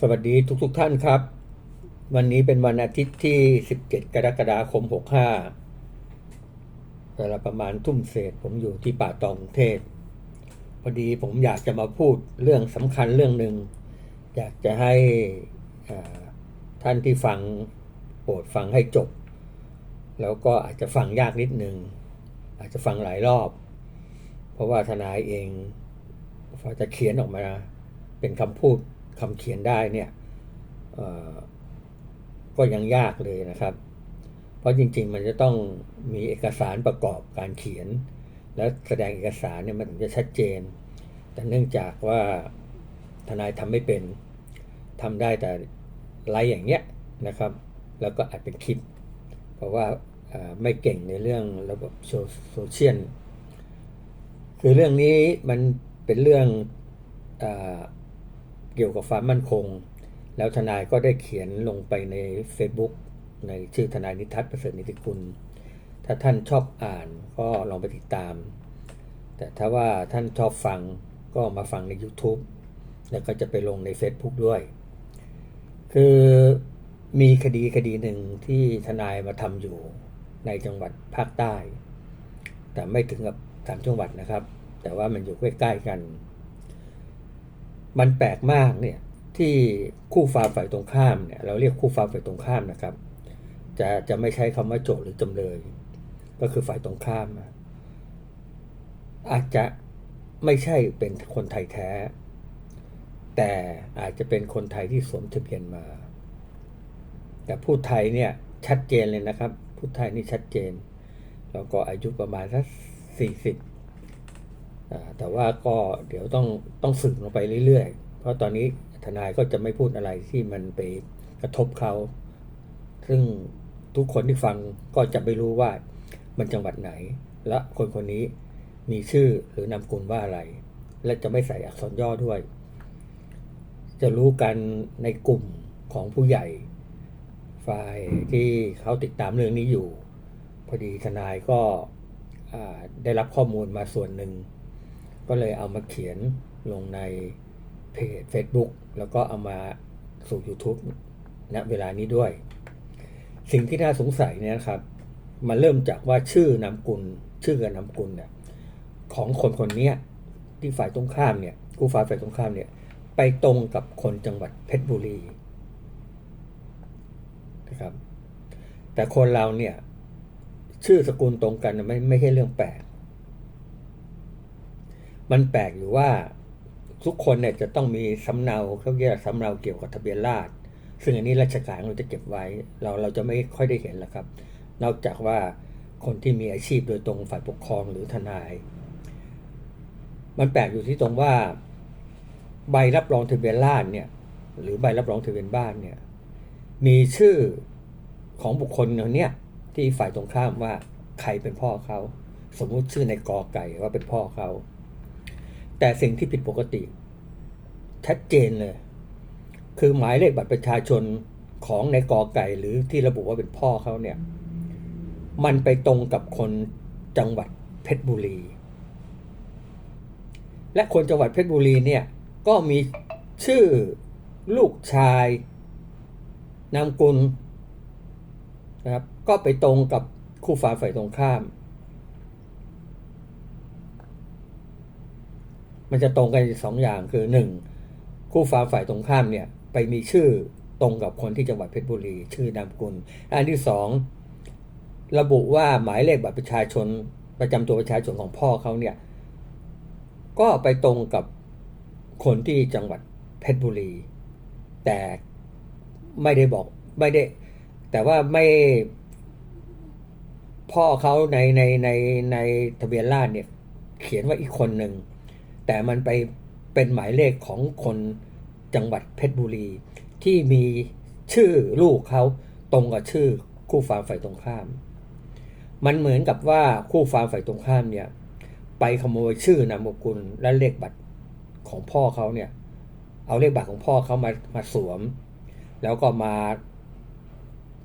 สวัสดีทุกๆทท่านครับ วันนี้เป็นวันอาทิตย์ที่ 17 กรกฎาคม 65เวลาประมาณทุ่มเศษผมอยู่ที่ป่าตองเทพพอดีผมอยากจะมาพูดเรื่องสำคัญเรื่องหนึ่ง อยากจะให้ท่านที่ฟังโปรดฟังให้จบ แล้วก็อาจจะฟังยากนิดนึง อาจจะฟังหลายรอบ เพราะว่าทนายเองพอจะเขียนออกมาเป็นคำพูด คำเขียนได้เนี่ยก็ยังยากเลยนะครับ เพราะจริงๆ มันจะต้องมีเอกสารประกอบการเขียน และแสดงเอกสารเนี่ยมันถึงจะชัดเจน แต่เนื่องจากว่าทนายทำไม่เป็นทำได้แต่ไลฟ์อย่างเงี้ยนะครับ แล้วก็อัดเป็นคลิป เพราะว่าไม่เก่งในเรื่องระบบโซเชียลคือเรื่องนี้มันเป็นเรื่องอ เกี่ยวกับความมั่นคง แล้วทนายก็ได้เขียนลงไปใน Facebook ในชื่อทนายนิทัศน์ประเสริฐนิติคุณ ถ้าท่านชอบอ่านก็ลองไปติดตาม แต่ถ้าว่าท่านชอบฟังก็มาฟังใน YouTube แล้วก็จะไปลงใน Facebook ด้วย คือมีคดีคดีหนึ่งที่ทนายมาทำอยู่ในจังหวัดภาคใต้ แต่ไม่ถึงกับสามจังหวัดนะครับ แต่ว่ามันอยู่ใกล้ๆกัน มันแปลกมากเนี่ยที่คู่ฟ้าฝ่ายตรงข้ามเนี่ยเราเรียกคู่ฟ้าฝ่ายตรงข้ามนะครับ จะจะไม่ใช้คำว่าโจทย์หรือจำเลย ก็คือฝ่ายตรงข้าม อาจจะไม่ใช่เป็นคนไทยแท้ แต่อาจจะเป็นคนไทยที่สวมทะเบียนมา แต่พูดไทยเนี่ยชัดเจนเลยนะครับพูดไทยนี่ชัดเจน แล้วก็อายุประมาณสักสี่สิบ แต่ว่าก็เดี๋ยวต้องต้องสืบลงไปเรื่อยๆ เพราะตอนนี้ทนายก็จะไม่พูดอะไรที่มันไปกระทบเขา ซึ่งทุกคนที่ฟังก็จะไม่รู้ว่ามันจังหวัดไหน และคนคนนี้มีชื่อหรือนามสกุลว่าอะไร และจะไม่ใส่อักษรย่อด้วย จะรู้กันในกลุ่มของผู้ใหญ่ ฝ่ายที่เขาติดตามเรื่องนี้อยู่ พอดีทนายก็ได้รับข้อมูลมาส่วนหนึ่ง ก็เลยเอามาเขียนลงในเพจ Facebook แล้วก็เอามาสู่ YouTube ณเวลานี้ด้วย สิ่งที่น่าสงสัยเนี่ยนะครับมันเริ่มจากว่าชื่อนามกุล ชื่อกับนามกุลเนี่ยของคนคนนี้ที่ฝ่ายตรงข้ามเนี่ยกูฝ่ายฝ่ายตรงข้ามเนี่ยไปตรงกับคนจังหวัดเพชรบุรีนะครับแต่คนเราเนี่ยชื่อสกุลตรงกันไม่ไม่ใช่เรื่องแปลก มันแปลกอยู่ว่าทุกคนเนี่ยจะต้องมีสำเนาเขาเรียกสำเนาเกี่ยวกับทะเบียนราษฎร์ซึ่งอันนี้ราชการเราจะเก็บไว้ เราเราจะไม่ค่อยได้เห็นแล้วครับ นอกจากว่าคนที่มีอาชีพโดยตรงฝ่ายปกครองหรือทนาย มันแปลกอยู่ที่ตรงว่า ใบรับรองทะเบียนราษฎร์เนี่ย หรือใบรับรองทะเบียนบ้านเนี่ย มีชื่อของบุคคลคนเนี้ยที่ฝ่ายตรงข้ามว่าใครเป็นพ่อเขา สมมุติชื่อในกอไก่ว่าเป็นพ่อเขา แต่สิ่งที่ผิดปกติ ชัดเจนเลย คือหมายเลขบัตรประชาชนของในกอไก่หรือที่ระบุว่าเป็นพ่อเขาเนี่ย มันไปตรงกับคนจังหวัดเพชรบุรี และคนจังหวัดเพชรบุรีเนี่ย ก็มีชื่อลูกชายนามกุลนะครับก็ไปตรงกับคู่ฟ้าฝ่ายตรงข้าม มันจะตรงกันสองอย่างคือหนึ่งคู่ฟ้าฝ่ายตรงข้ามเนี่ยไปมีชื่อตรงกับคนที่จังหวัดเพชรบุรี ชื่อนามกุลอันที่สองระบุว่าหมายเลขบัตรประชาชนประจำตัวประชาชนของพ่อเขาเนี่ยก็ไปตรงกับคนที่จังหวัดเพชรบุรี แต่ไม่ได้บอกไม่ได้ แต่ว่าไม่พ่อเขาในในในในทะเบียนราษเนี่ย เขียนว่าอีกคนหนึ่ง แต่มันไปเป็นหมายเลขของคนจังหวัดเพชรบุรี ที่มีชื่อลูกเขาตรงกับชื่อคู่ฟ้าฝ่ายตรงข้าม มันเหมือนกับว่าคู่ฟ้าฝ่ายตรงข้ามเนี่ยไปขโมยชื่อนามสกุลและเลขบัตรของพ่อเขาเนี่ย เอาเลขบัตรของพ่อเขามามาสวม แล้วก็มา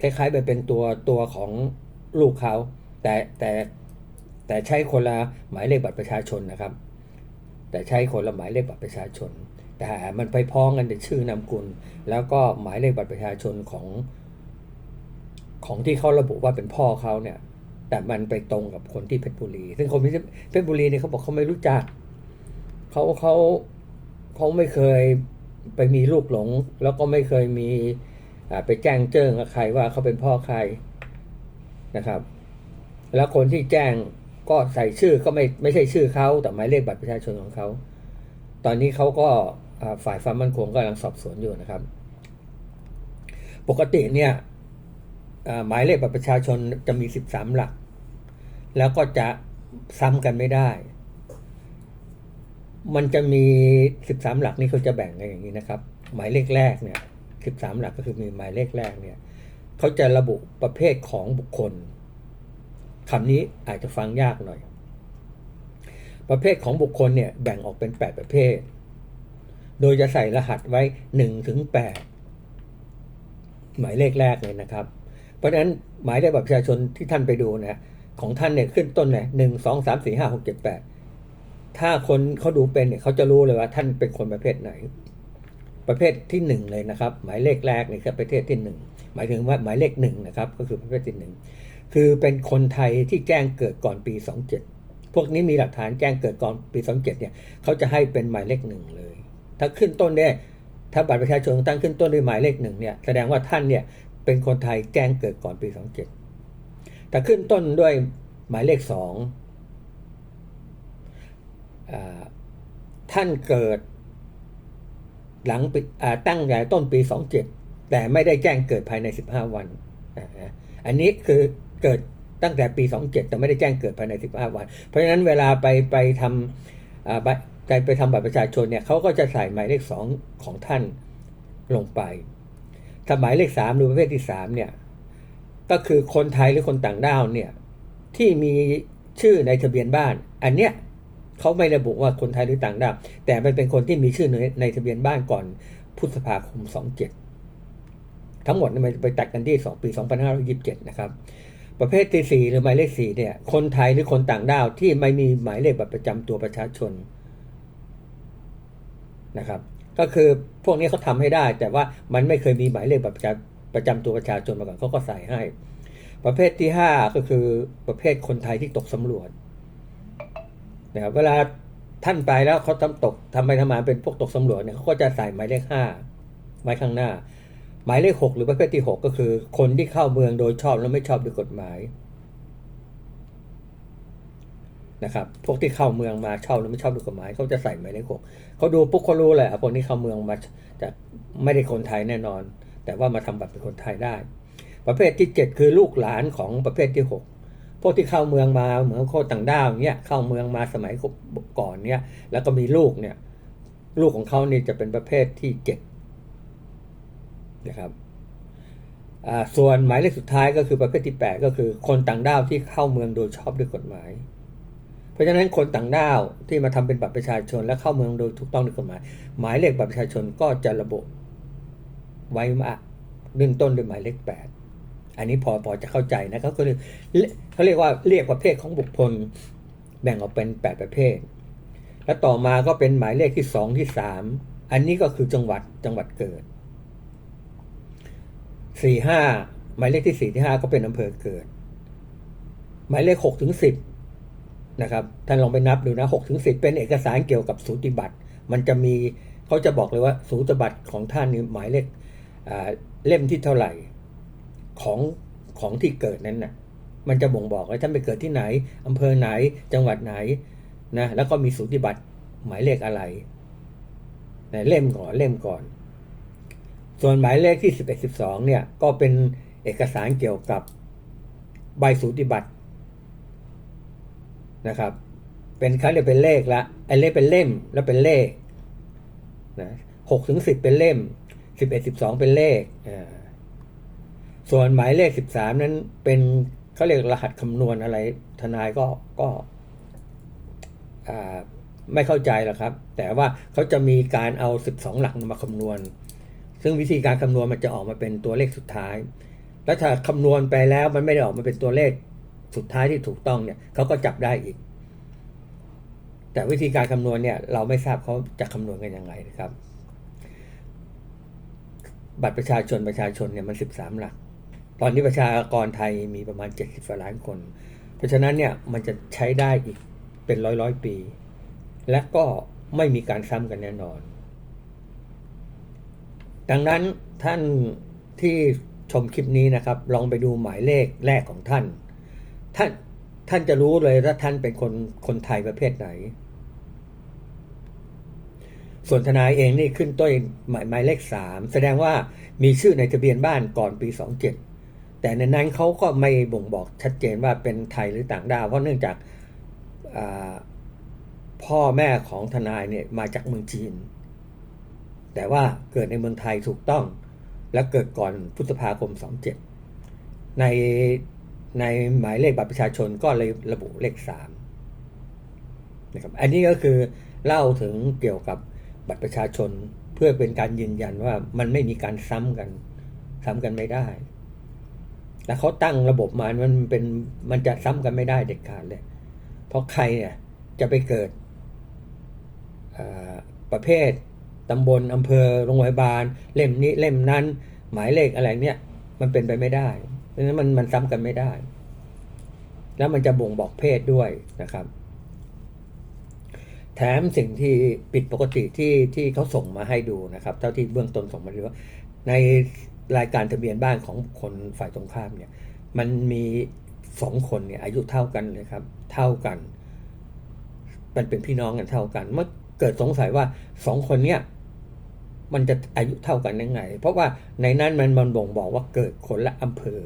คล้ายๆไปเป็นตัวตัวของลูกเขาแต่แต่แต่ใช้คนละหมายเลขบัตรประชาชนนะครับ แต่ใช้คนละหมายเลขบัตรประชาชน แต่มันไปพ้องกันในชื่อนามกุล แล้วก็หมายเลขบัตรประชาชนของ ของที่เขาระบุว่าเป็นพ่อเขาเนี่ย แต่มันไปตรงกับคนที่เพชรบุรี ซึ่งคนที่เพชรบุรีเนี่ยเขาบอกเขาไม่รู้จักเขาเขาเขาไม่เคยไปมีลูกหลง แล้วก็ไม่เคยมีไปแจ้งเจิ้งกับใครว่าเขาเป็นพ่อใครนะครับ แล้วคนที่แจ้ง ก็ใส่ชื่อก็ไม่ไม่ใช่ชื่อเขาแต่หมายเลขบัตรประชาชนของเขาตอนนี้เขาก็อ่าฝ่ายความมั่นคงกำลังสอบสวนอยู่นะครับ ปกติเนี่ยหมายเลขบัตรประชาชนจะมี 13 หลัก แล้วก็จะซ้ำกันไม่ได้ มันจะมี 13 หลักนี่เขาจะแบ่งกันอย่างนี้นะครับ หมายเลขแรกเนี่ย 13 หลักก็คือมีหมายเลขแรกเนี่ยเขาจะระบุประเภทของบุคคล คำนี้อาจจะฟังยากหน่อย ประเภทของบุคคลเนี่ยแบ่งออกเป็น 8 ประเภท โดยจะใส่รหัสไว้1ถึง8หมายเลขแรกเลยนะครับ เพราะฉะนั้นหมายเลขบัตรประชาชนที่ท่านไปดูนะของท่านเนี่ยขึ้นต้นเนี่ยหนึ่งสองสามสี่ห้าหกเจ็ดแปดถ้าคนเขาดูเป็นเนี่ยเขาจะรู้เลยว่าท่านเป็นคนประเภทไหน ประเภทที่หนึ่งเลยนะครับ หมายเลขแรกนี่คือประเภทที่หนึ่งหมายถึงว่าหมายเลขหนึ่งนะครับ ก็คือประเภทที่หนึ่ง คือเป็นคนไทยที่แจ้งเกิดก่อนปีสองเจ็ดพวกนี้มีหลักฐานแจ้งเกิดก่อนปีสองเจ็ดเนี่ยเขาจะให้เป็นหมายเลขหนึ่งเลย ถ้าขึ้นต้นเนี่ยถ้าบัตรประชาชนตั้งขึ้นต้นด้วยหมายเลขหนึ่งเนี่ยแสดงว่าท่านเนี่ยเป็นคนไทยแจ้งเกิดก่อนปีสองเจ็ดแต่ขึ้นต้นด้วยหมายเลขสองอท่านเกิดหลังปีตั้งแต่ต้นปี 27 แต่ไม่ได้แจ้งเกิดภายใน 15 วัน อันนี้คือ เกิดตั้งแต่ปี 27 แต่ไม่ได้แจ้งเกิดภายใน 15 วัน เพราะฉะนั้นเวลาไปไปทำอ่าบัตรไปไปทำบัตรประชาชนเนี่ยเขาก็จะใส่หมายเลข 2 ของท่านลงไปถ้าหมายเลข 3 หรือประเภทที่ 3 เนี่ย ก็คือคนไทยหรือคนต่างด้าวเนี่ยที่มีชื่อในทะเบียนบ้าน อันเนี้ยเขาไม่ระบุว่าคนไทยหรือต่างด้าวแต่มันเป็นคนที่มีชื่อในในทะเบียนบ้านก่อนพฤษภาคม 27 ทั้งหมดมันไปตัดกันที่ 2 ปี 2527 นะครับ ประเภทที่ 4 หรือหมายเลข4เนี่ย คนไทยหรือคนต่างด้าวที่ไม่มีหมายเลขบัตรประจำตัวประชาชนนะครับ ก็คือพวกนี้เขาทำให้ได้ แต่ว่ามันไม่เคยมีหมายเลขบัตรประจำประจำตัวประชาชนมาก่อนเขาก็ใส่ให้ ประเภทที่ 5 ก็คือประเภทคนไทยที่ตกสำรวจนะครับเวลาท่านไปแล้วเขาทำตกทำไปทำมาเป็นพวกตกสำรวจเนี่ยเขาก็จะใส่หมายเลขห้าไว้ข้างหน้า หมายเลขหกหรือประเภทที่หกก็คือ คนที่เข้าเมืองโดยชอบและไม่ชอบด้วยกฎหมายนะครับพวกที่เข้าเมืองมาชอบหรือไม่ชอบด้วยกฎหมายเขาจะใส่หมายเลขหกเขาดูปุ๊บเขารู้แหละคนที่เข้าเมืองมาจะไม่ได้คนไทยแน่นอน แต่ว่ามาทำบัตรเป็นคนไทยได้ ประเภทที่เจ็ดคือลูกหลานของประเภทที่หกพวกที่เข้าเมืองมาเหมือนคนต่างด้าวเนี้ยเข้าเมืองมาสมัยก่อนเนี้ยแล้วก็มีลูกเนี่ยลูกของเขาเนี่จะเป็นประเภทที่เจ็ด นะครับส่วนหมายเลขสุดท้ายก็คือประเภทที่แปดก็คือคนต่างด้าวที่เข้าเมืองโดยชอบด้วยกฎหมาย เพราะฉะนั้นคนต่างด้าวที่มาทำเป็นบัตรประชาชนและเข้าเมืองโดยถูกต้องด้วยกฎหมาย หมายเลขบัตรประชาชนก็จะระบุไว้มาเริ่มต้นด้วยหมายเลขแปดอันนี้พอพอจะเข้าใจนะเขาก็เรียกเขาเรียกว่าเรียกประเภทของบุคคลแบ่งออกเป็นแปดประเภท แล้วต่อมาก็เป็นหมายเลขที่สองที่สามอันนี้ก็คือจังหวัดจังหวัดเกิด สี่ห้าหมายเลขที่สี่ที่ห้าก็เป็นอำเภอเกิด หมายเลขหกถึงสิบนะครับท่านลองไปนับดูนะหกถึงสิบเป็นเอกสารเกี่ยวกับสูติบัตร มันจะมีเขาจะบอกเลยว่าสูติบัตรของท่านนี่หมายเลขเล่มที่เท่าไหร่ของของที่เกิดนั้นน่ะมันจะบ่งบอกว่าท่านไปเกิดที่ไหนอำเภอไหนจังหวัดไหนนะแล้วก็มีสูติบัตรหมายเลขอะไรเล่มก่อนเล่มก่อน ส่วนหมายเลขที่สิบเอ็ดสิบสองเนี่ย ก็เป็นเอกสารเกี่ยวกับใบสูติบัตรนะครับ เป็นเขาเรียกเป็นเลขละไอ้เลขเป็นเล่มแล้วเป็นเลขนะหกถึงสิบเป็นเล่มสิบเอ็ดสิบสองเป็นเลขส่วนหมายเลข13นั้นเป็นเขาเรียกรหัสคำนวณอะไร ทนายก็ก็ไม่เข้าใจหรอกครับ แต่ว่าเขาจะมีการเอา12หลักมาคำนวณ ซึ่งวิธีการคำนวณมันจะออกมาเป็นตัวเลขสุดท้าย แล้วถ้าคำนวณไปแล้วมันไม่ได้ออกมาเป็นตัวเลขสุดท้ายที่ถูกต้องเนี่ยเขาก็จับได้อีก แต่วิธีการคำนวณเนี่ยเราไม่ทราบเขาจะคำนวณกันยังไงนะครับ บัตรประชาชนประชาชนเนี่ยมันสิบสามหลัก ตอนนี้ประชากรไทยมีประมาณเจ็ดสิบล้านคน เพราะฉะนั้นเนี่ยมันจะใช้ได้อีกเป็นร้อยร้อยปี และก็ไม่มีการซ้ำกันแน่นอน ดังนั้นท่านที่ชมคลิปนี้นะครับ ลองไปดูหมายเลขแรกของท่าน ท่านท่านจะรู้เลยว่าท่านเป็นคนคนไทยประเภทไหน ส่วนทนายเองนี่ขึ้นต้นหมายหมายเลขสามแสดงว่ามีชื่อในทะเบียนบ้านก่อนปีสองเจ็ดแต่ในนั้นเขาก็ไม่บ่งบอกชัดเจนว่าเป็นไทยหรือต่างด้าว เพราะเนื่องจากพ่อแม่ของทนายเนี่ยมาจากเมืองจีน แต่ว่าเกิดในเมืองไทยถูกต้อง และเกิดก่อนพฤษภาคม 27 ในในหมายเลขบัตรประชาชนก็เลยระบุเลข3นะครับอันนี้ก็คือเล่าถึงเกี่ยวกับบัตรประชาชนเพื่อเป็นการยืนยันว่ามันไม่มีการซ้ำกัน ซ้ำกันไม่ได้แล้วเขาตั้งระบบมามันเป็นมันจะซ้ำกันไม่ได้เด็ดขาดเลย เพราะใครเนี่ยจะไปเกิดประเภท ตำบลอำเภอโรงพยาบาล เล่มนี้เล่มนั้น หมายเลขอะไรเนี่ย มันเป็นไปไม่ได้เพราะฉะนั้นมันมันซ้ำกันไม่ได้ แล้วมันจะบ่งบอกเพศด้วยนะครับ แถมสิ่งที่ผิดปกติที่ที่เขาส่งมาให้ดูนะครับ เท่าที่เบื้องต้นส่งมาดูว่าในรายการทะเบียนบ้านของคนฝ่ายตรงข้ามเนี่ย มันมีสองคนเนี่ยอายุเท่ากันเลยครับ เท่ากัน มันเป็นพี่น้องกันเท่ากัน เมื่อเกิดสงสัยว่าสองคนเนี่ย มันจะอายุเท่ากันยังไง เพราะว่าในนั้นมันมันบ่งบอกว่าเกิดคนละอำเภอ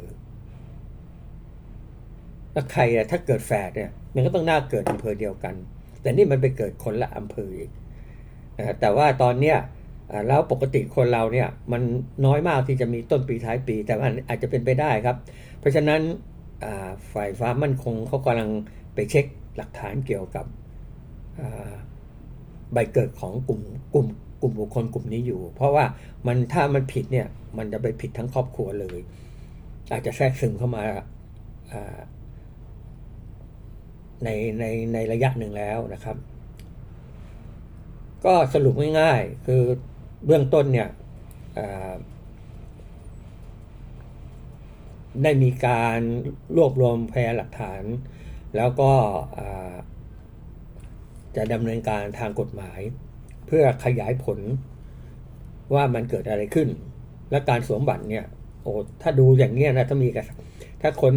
แล้วใครอะถ้าเกิดแฝดเนี่ยมันก็ต้องน่าเกิดอำเภอเดียวกัน แต่นี่มันไปเกิดคนละอำเภออีกแต่ว่าตอนเนี้ยแล้วปกติคนเราเนี่ยมันน้อยมากที่จะมีต้นปีท้ายปี แต่ว่าอาจจะเป็นไปได้ครับ เพราะฉะนั้นฝ่ายฟ้ามั่นคงเขากำลังไปเช็คหลักฐานเกี่ยวกับใบเกิดของกลุ่มกลุ่ม กลุ่มบุคคลกลุ่มนี้อยู่ เพราะว่ามันถ้ามันผิดเนี่ยมันจะไปผิดทั้งครอบครัวเลย อาจจะแทรกซึมเข้ามาในในในระยะหนึ่งแล้วนะครับ ก็สรุปง่ายๆคือเบื้องต้นเนี่ยได้มีการรวบรวมพยานหลักฐาน แล้วก็จะดำเนินการทางกฎหมาย เพื่อขยายผลว่ามันเกิดอะไรขึ้น และการสวมบัตรเนี่ย โอ้ถ้าดูอย่างเนี้ยนะถ้ามีเอกสารถ้าคน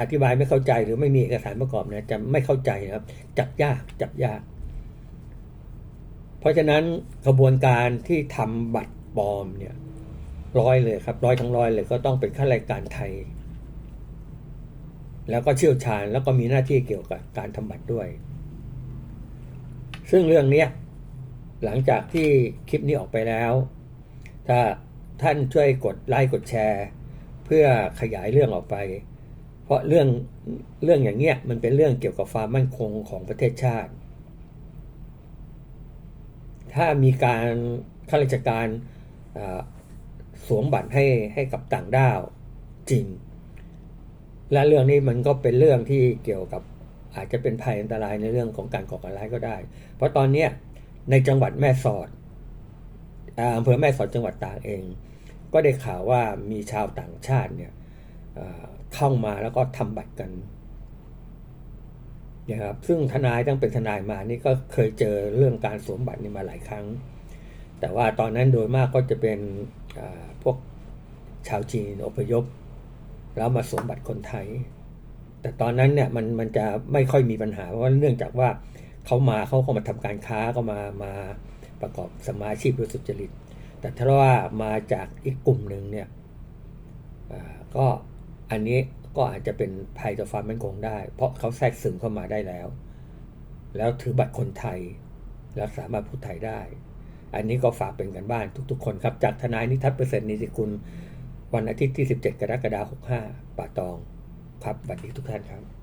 อธิบายไม่เข้าใจหรือไม่มีเอกสารประกอบเนี่ยจะไม่เข้าใจนะครับ จับยากจับยาก เพราะฉะนั้นกระบวนการที่ทำบัตรปลอมเนี่ยร้อยเลยครับ ร้อยทั้งร้อยเลยก็ต้องเป็นข้าราชการไทย แล้วก็เชี่ยวชาญแล้วก็มีหน้าที่เกี่ยวกับการทำบัตรด้วย ซึ่งเรื่องเนี้ย หลังจากที่คลิปนี้ออกไปแล้ว ถ้าท่านช่วยกดไลค์กดแชร์ เพื่อขยายเรื่องออกไป เพราะเรื่องเรื่องอย่างเงี้ยมันเป็นเรื่องเกี่ยวกับความมั่นคงของประเทศชาติ ถ้ามีการข้าราชการสวมบัตรให้ให้กับต่างด้าวจริง และเรื่องนี้มันก็เป็นเรื่องที่เกี่ยวกับอาจจะเป็นภัยอันตรายในเรื่องของการก่อการร้ายก็ได้ เพราะตอนเนี้ย ในจังหวัดแม่สอดอ่าอำเภอแม่สอดจังหวัดตากเอง ก็ได้ข่าวว่ามีชาวต่างชาติเนี่ยเข้ามาแล้วก็ทำบัตรกันนะครับซึ่งทนายตั้งเป็นทนายมานี่ก็เคยเจอเรื่องการสวมบัตรนี่มาหลายครั้ง แต่ว่าตอนนั้นโดยมากก็จะเป็นอ่าพวกชาวจีนอพยพ แล้วมาสวมบัตรคนไทย แต่ตอนนั้นเนี่ยมันมันจะไม่ค่อยมีปัญหาเพราะเนื่องจากว่า เขามาเขาก็มาทำการค้าก็มามาประกอบสมาชีพโดยสุจริต แต่ถ้าว่ามาจากอีกกลุ่มหนึ่งเนี่ยอ่าก็อันนี้ก็อาจจะเป็นภัยต่อความมั่นคงได้ เพราะเขาแทรกซึมเข้ามาได้แล้ว แล้วถือบัตรคนไทย แล้วสามารถพูดไทยได้ อันนี้ก็ฝากเป็นกันบ้านทุกๆ คนครับ จากทนายนิทัศน์เปอร์เซ็นต์นิติคุณวันอาทิตย์ที่ 17 กรกฎาคม65ป่าตอง ครับสวัสดีทุกท่านครับ